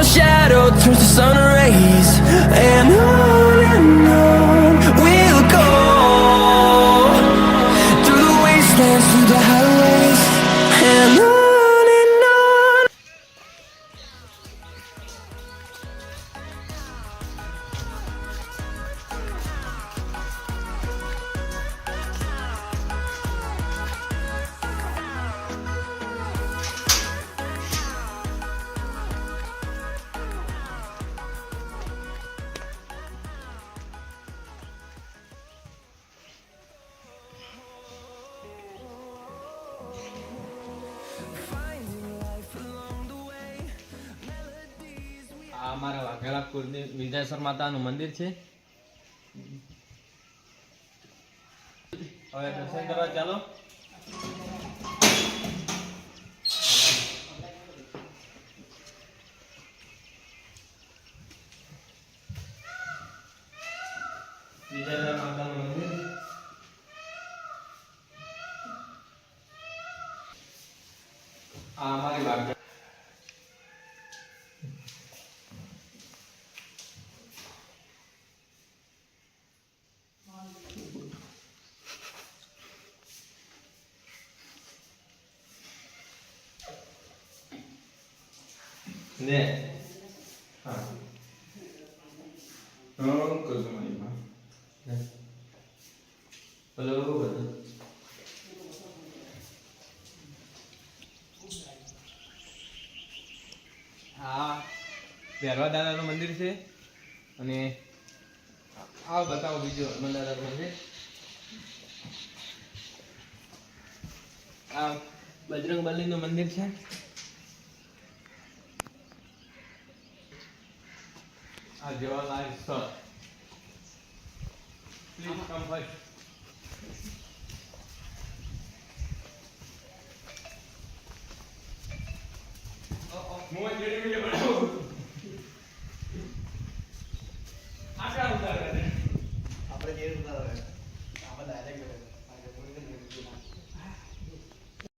My shadow turns to sun rays. અમારા વાઘેલા વિદ્યાસર માતાનું મંદિર છે. હવે દર્શન કરવા ચાલો. વિદ્યાસર માતાનું મંદિર. આ અમારી વાઘ ને હા હા કરજો 네. માં હલો બધું આ ભેરવા દાદાનું મંદિર છે અને આ બતાવો બીજું હનુમાન દાદાનું મંદિર આ બજરંગ બલીનું મંદિર છે આ Jawaharlal sir please come first Mohan JD મિલે બનાવો આપણે જે ઉતારે આપણે ડાયરેક્ટ